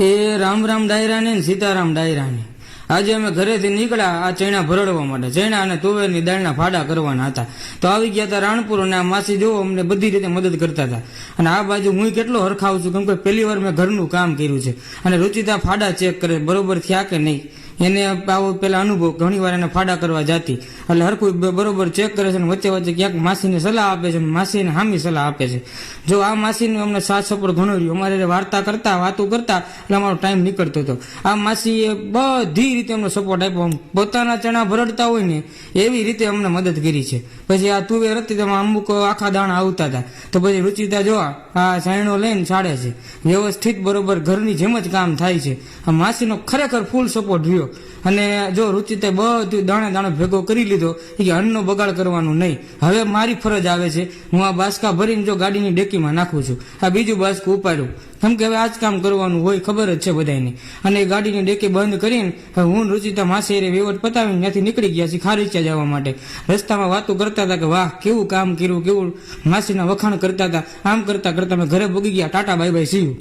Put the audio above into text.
એ રામ રામ ડાયરાને ને સીતારામ ડાયરાને. આજે અમે ઘરેથી નીકળ્યા, આ ચૈણા ભરડવા માટે. ચૈણા અને તુવેરની દાળના ફાડા કરવાના હતા. તો આવી ગયા હતા રાણપુર અને આ માસી જોવો અમને બધી રીતે મદદ કરતા હતા. અને આ બાજુ હું કેટલો હરખાવું છું કેમ કે પહેલી વાર મેં ઘરનું કામ કર્યું છે. અને રુચિતા ફાડા ચેક કરે, બરોબર થયા કે નહીં? એને આવો પેલા અનુભવ ઘણી વાર એને ફાડા કરવા જાતી. એટલે હરખું બરોબર ચેક કરે છે અને વચ્ચે વચ્ચે ક્યાંક માસીને સલાહ આપે છે માસીને હામી સલાહ આપે છે. જો આ માસીનું અમને સાથ સપોર્ટ ઘણો રહ્યો. અમારે વાર્તા કરતા, વાતો કરતા, એટલે અમારો ટાઈમ નીકળતો હતો. આ માસીએ બધી રીતે અમને સપોર્ટ આપ્યો. પોતાના ચણા ભરડતા હોય ને, એવી રીતે અમને મદદ કરી છે. પછી આ તુવેર હતી તેમાં અમુક આખા દાણા આવતા હતા. તો પછી રુચિતા જોવા, આ સાયણો લઈને છાડે છે. વ્યવસ્થિત બરોબર ઘરની જેમ જ કામ થાય છે. આ માસીનો ખરેખર ફૂલ સપોર્ટ રહ્યો. અને જો રુચિતે બધું દાણે દાણે ભેગો કરી લીધો કે અન્નનો બગાડ કરવાનું નહીં. હવે મારી ફરજ આવે છે, હું આ બાસકા ભરીને જો ગાડીની ડેકીમાં નાખું છું. આ બીજું બાસકું ઉપાડ્યું. કેમ કે હવે આ જ કામ કરવાનું હોય, ખબર જ છે બધાને અને ગાડીની ડેકી બંધ કરીને હું રુચિતા માસી એ વેવટ પતાવીને ત્યાંથી નીકળી ગયા છીએ ખારીચા જવા માટે. રસ્તામાં વાતો કરતા હતા કે વાહ, કેવું કામ કર્યું, કેવું માસીના વખાણ કરતા હતા. આમ કરતા કરતા અમે ઘરે ભોગી ગયા. Tata bye bye સીયું